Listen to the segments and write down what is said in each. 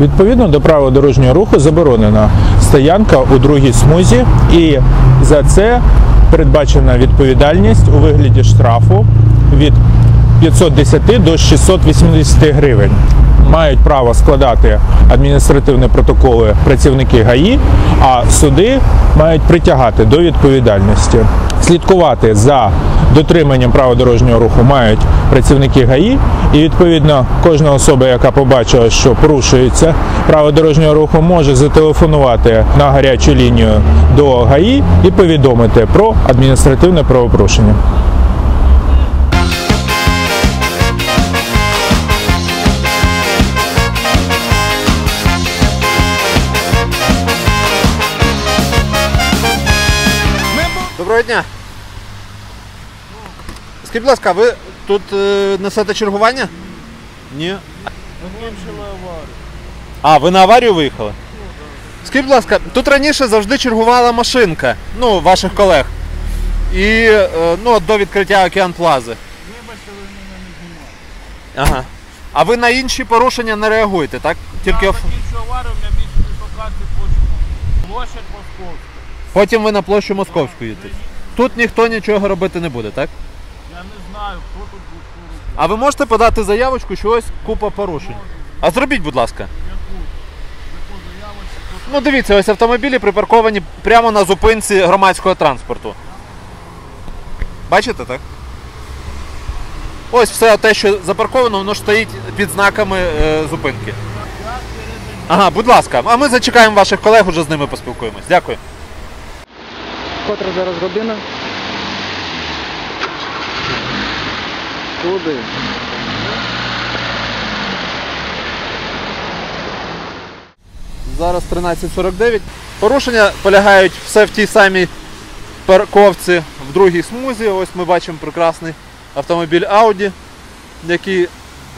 Відповідно до правил дорожнього руху заборонена стоянка у другій смузі, і за це передбачена відповідальність у вигляді штрафу від 510 до 680 гривень. Мають право складати адміністративні протоколи працівники ГАІ, а суди мають притягати до відповідальності. Слідкувати за дотриманням правил дорожнього руху мають працівники ГАІ, і відповідно кожна особа, яка побачила, що порушується право дорожнього руху, може зателефонувати на гарячу лінію до ГАІ і повідомити про адміністративне правопорушення. Доброго дня. Скажіть, будь ласка, ви тут е, несете чергування? Ні. А, ви на аварію виїхали? Скажіть, будь ласка, тут раніше завжди чергувала машинка, ну, ваших колег. І е, ну, от до відкриття океан плази. Вибачили, мене не Ага. А ви на інші порушення не реагуєте, так? Тільки оф- Більше аварію, у мене більше дислокації площадь. Площадь Московська. потім ви на площу Московську їдете. Тут ніхто нічого робити не буде, так? Я не знаю, хто тут буде. А ви можете подати заявочку, що ось купа порушень. А зробіть, будь ласка. Ну дивіться, ось автомобілі припарковані прямо на зупинці громадського транспорту. Бачите, так? Ось все те, що запарковано, воно ж стоїть під знаками е, зупинки. Ага, будь ласка, а ми зачекаємо ваших колег, уже з ними поспілкуємось. Дякую. Котра зараз година? Куди? Зараз 13.49. Порушення полягають все в тій самій парковці в другій смузі. Ось ми бачимо прекрасний автомобіль Audi, який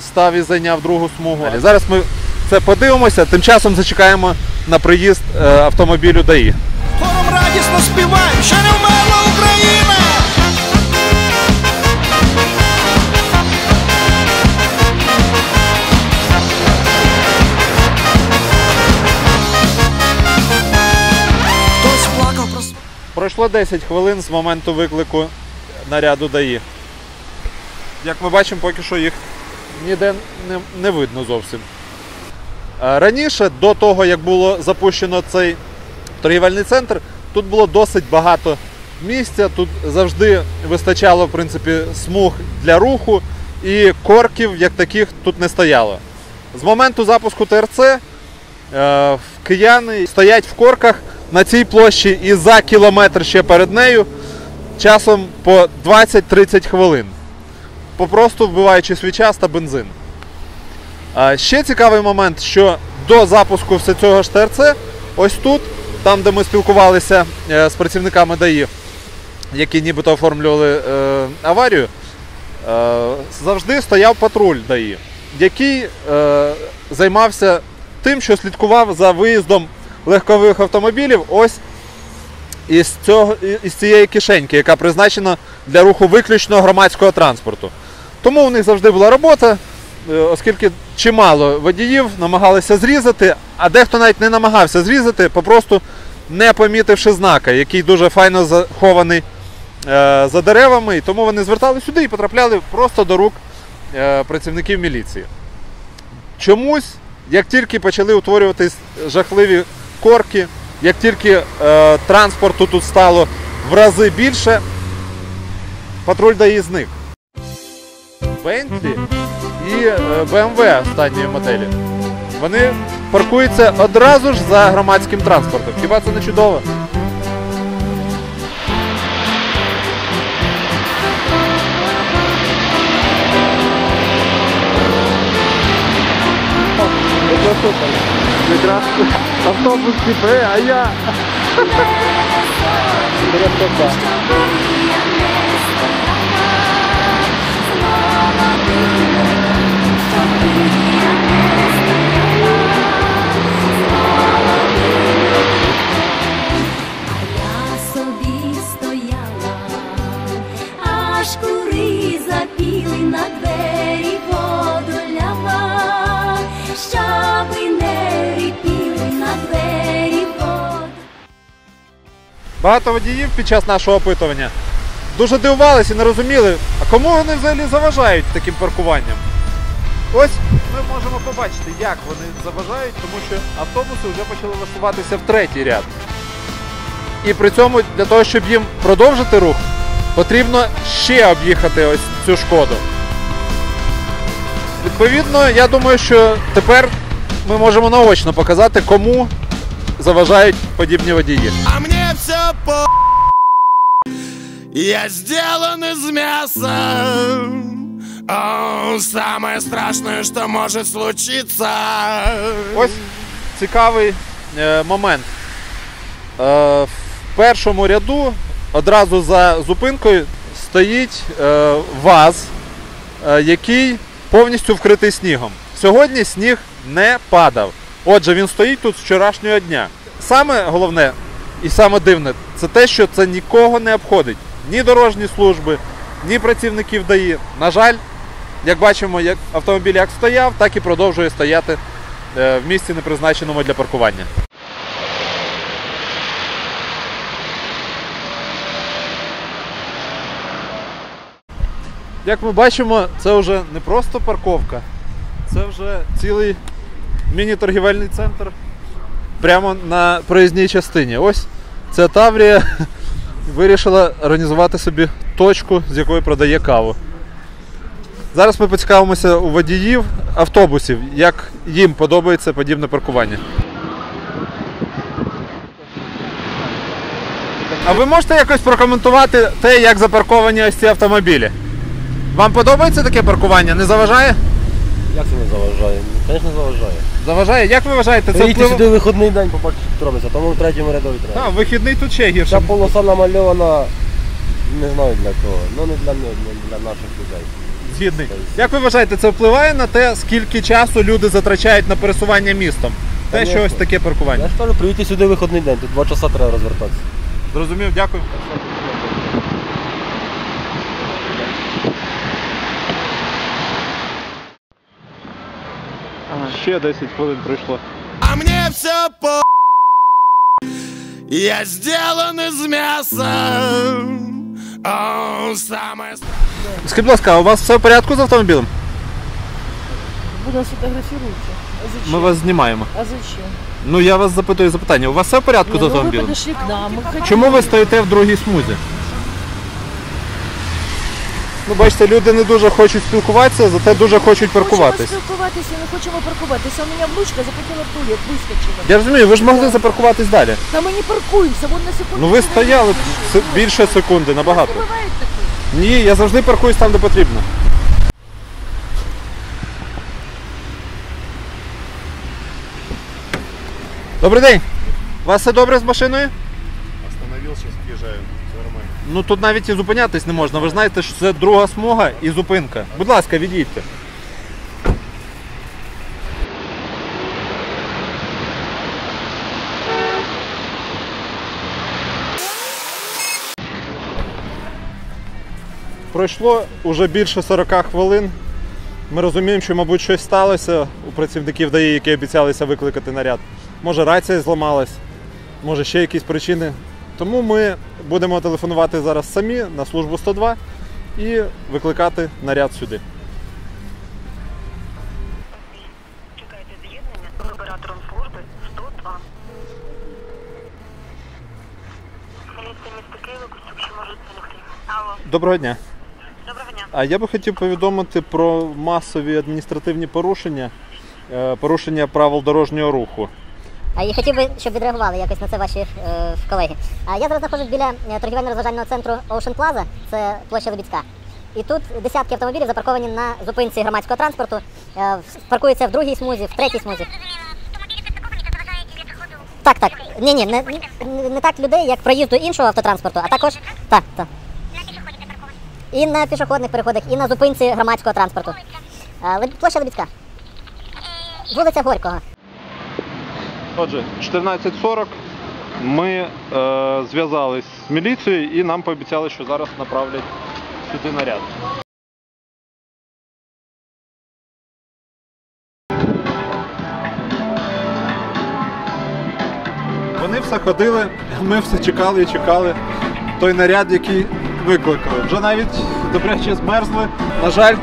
став і зайняв другу смугу. Зараз ми це подивимося, тим часом зачекаємо на приїзд е, автомобілю ДАІ. Радісно співаємо, ще не вмерла Україна! Хтось плакав про Пройшло 10 хвилин з моменту виклику наряду ДАІ. Як ми бачимо, поки що їх ніде не, не видно зовсім. Е, Раніше, до того, як було запущено цей торгівельний центр, тут було досить багато місця, тут завжди вистачало в принципі, смуг для руху і корків, як таких, тут не стояло. З моменту запуску ТРЦ е, кияни стоять в корках на цій площі і за кілометр ще перед нею часом по 20-30 хвилин, попросту вбиваючи свій час та бензин. Ще цікавий момент, що до запуску все цього ж ТРЦ, ось тут, там де ми спілкувалися е, з працівниками ДАІ, які нібито оформлювали е, аварію, е, завжди стояв патруль ДАІ, який займався тим, що слідкував за виїздом легкових автомобілів ось із, цього, із цієї кишеньки, яка призначена для руху виключно громадського транспорту. Тому у них завжди була робота, оскільки чимало водіїв намагалися зрізати, а дехто навіть не намагався зрізати, попросту не помітивши знака, який дуже файно захований е, за деревами, і тому вони звертали сюди і потрапляли просто до рук е, працівників міліції. Чомусь, як тільки почали утворюватись жахливі корки, як тільки е, транспорту тут стало в рази більше, патруль дає зник. Бентлі і е, BMW останньої моделі. Вони паркуються одразу ж за громадським транспортом. Хіба це не чудово? Якраз автобус тіпе, а я. Красота. Багато водіїв під час нашого опитування дуже дивувалися і не розуміли, а кому вони взагалі заважають таким паркуванням. Ось ми можемо побачити, як вони заважають, тому що автобуси вже почали влаштуватися в третій ряд. І при цьому для того, щоб їм продовжити рух, потрібно ще об'їхати ось цю шкоду. Відповідно, я думаю, що тепер ми можемо наочно показати, кому заважають подібні водії. По... Я сделан из мяса. О, самое страшное, что может случиться. Ось цікавий е, момент. Е, в першому ряду одразу за зупинкою стоїть е, ВАЗ, е, який повністю вкритий снігом. Сьогодні сніг не падав. Отже, він стоїть тут з вчорашнього дня. Саме головне і саме дивне це те, що це нікого не обходить. Ні дорожні служби, ні працівників ДАІ. На жаль, як бачимо, як автомобіль як стояв, так і продовжує стояти е, в місці, не призначеному для паркування. Як ми бачимо, це вже не просто парковка, це вже цілий міні-торгівельний центр прямо на проїзній частині. Ось ця Таврія вирішила організувати собі точку, з якої продає каву. Зараз ми поцікавимося у водіїв автобусів, як їм подобається подібне паркування. А ви можете якось прокоментувати те, як запарковані ось ці автомобілі? Вам подобається таке паркування? Не заважає? Заважає? Ну, Звісно, заважає. Заважає. Як ви вважаєте, це Приїдьте вплив... сюди в вихідний день, побачите, що робиться, тому в третьому рядові треба. А, вихідний тут ще гірше. Ця полоса намальована, не знаю для кого, ну не для, не для наших людей. Згідний. Як ви вважаєте, це впливає на те, скільки часу люди затрачають на пересування містом? Те, що ось таке паркування. Я ж кажу, приїдьте сюди вихідний день, тут два часа треба розвертатися. Зрозумів, дякую. Ще 10 хвилин пройшло. А мне все по... Я сделан из мяса. О, самое. Скажіть, будь ласка, а у вас все в порядку з автомобілем? Буду сфотографируйте. А зачем? Ми вас знімаємо. А зачем? Ну я вас запитую запитання. У вас все в порядку Не, з ну вы автомобілем? подошли к нам. Мы хотим... Чому ви стоїте в другій смузі? Ну, бачите, люди не дуже хочуть спілкуватися, зате дуже хочуть паркуватись. Хочемо спілкуватися, не хочемо паркуватися. У мене внучка захотіла в туалет, вискочила. Я розумію, ви ж могли запаркуватись далі. Та ми не паркуємося, вон на секунду. Ну ви стояли с- більше секунди, набагато. Ні, я завжди паркуюсь там, де потрібно. Добрий день. У вас все добре з машиною? Ну тут навіть і зупинятись не можна. Ви ж знаєте, що це друга смуга і зупинка. Будь ласка, відійдьте. Пройшло уже більше 40 хвилин. Ми розуміємо, що, мабуть, щось сталося у працівників ДАІ, які обіцялися викликати наряд. Може, рація зламалась, може ще якісь причини. Тому ми будемо телефонувати зараз самі на службу 102 і викликати наряд сюди. Чекайте з'єднання з оператором служби 102. Поліція міста Києва, Костюк, що можуть допомогти? Алло, Доброго дня. доброго дня. А я би хотів повідомити про масові адміністративні порушення, е, порушення правил дорожнього руху. І хотів би, щоб відреагували якось на це ваші е, колеги. А я зараз знаходжусь біля е, торгівельно-розважального центру Ocean Plaza, це площа Лебідська. І тут десятки автомобілів запарковані на зупинці громадського транспорту, е, паркуються в другій смузі, в третій смузі. Так, так. Ні, ні, не, не так людей, як проїзду іншого автотранспорту, а також. Так, так. І на пішохідних переходах, і на зупинці громадського транспорту. Е, Площа Лебідська. Вулиця Горького. Отже, 14.40 ми е, зв'язались з міліцією і нам пообіцяли, що зараз направлять сюди наряд. Вони все ходили, ми все чекали і чекали. Той наряд, який викликали. Вже навіть добряче змерзли. На жаль,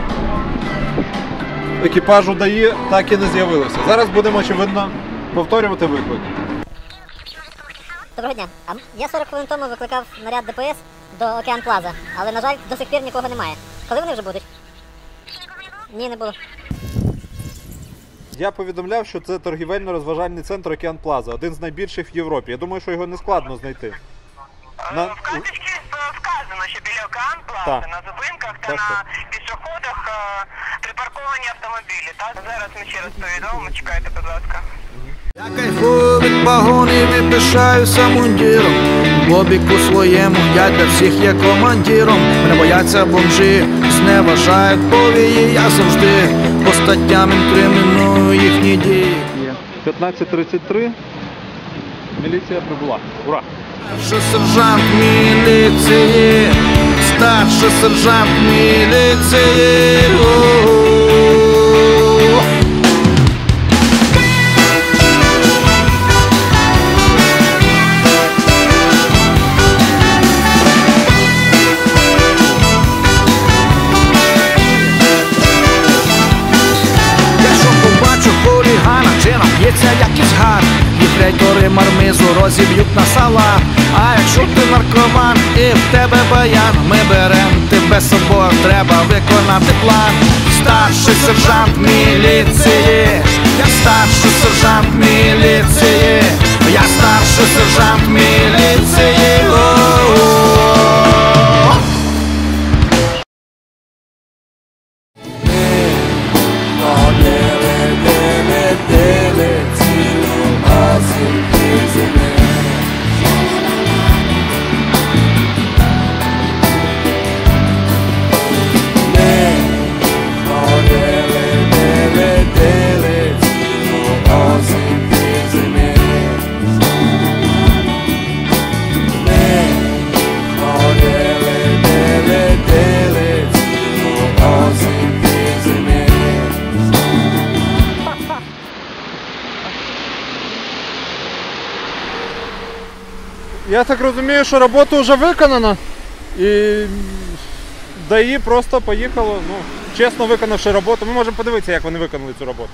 екіпажу ДАІ так і не з'явилося. Зараз будемо, очевидно, повторювати виклик. Доброго дня. А я 40 хвилин тому викликав наряд ДПС до Океан Плаза, але, на жаль, до сих пір нікого немає. Коли вони вже будуть? Ні, не було. Я повідомляв, що це торгівельно-розважальний центр Океан Плаза, один з найбільших в Європі. Я думаю, що його не складно знайти. На... В карточці вказано, що біля океан Так. плази, на зупинках та Так, на так. пішоходах е, припарковані автомобілі. Так? Зараз ми ще раз повідомимо, чекайте, будь ласка. Я кайфую від погонів і пишаюся мундіром. Бобіку своєму я для всіх є командиром. Мене бояться бомжі, зневажають повії. Я завжди по статтям інкриміную їхні дії. 15.33. Міліція прибула. Ура! Старший сержант міліції, старший сержант міліції. Мармизу розіб'ють на сала. А якщо ти наркоман і в тебе баян Ми берем тебе з собою, треба виконати план Старший сержант міліції Я старший сержант міліції Я старший сержант міліції О-о-о. Я так розумію, що робота вже виконана. І ДАІ просто поїхало, ну, чесно виконавши роботу. Ми можемо подивитися, як вони виконали цю роботу.